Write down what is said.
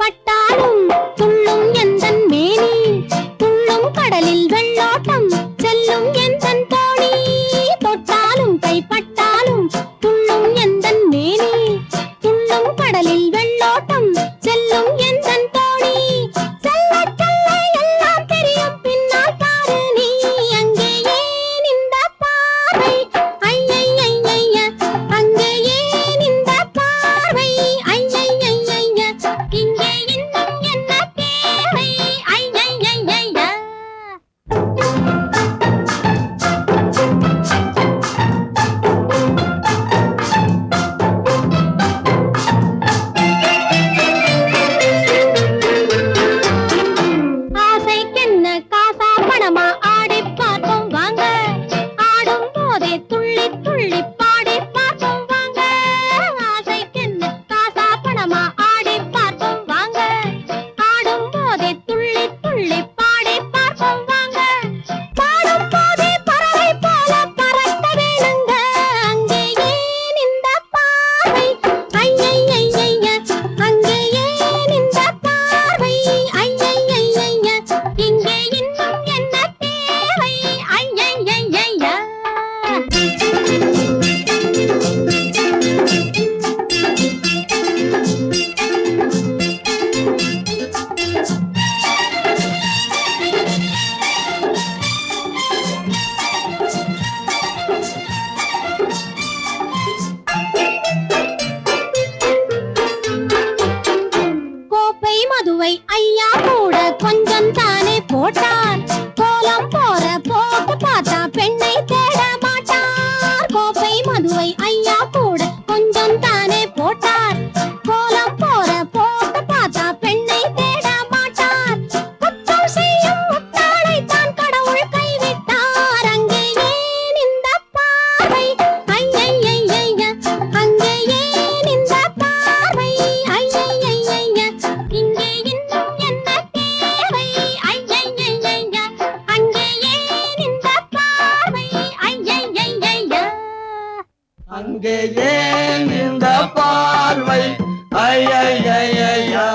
பட்டாலும் தனியா கூட கொஞ்சம் தானே போட்டான் கோலம் போற போ அங்கே ஏன் இந்த பார்வை. ஐயா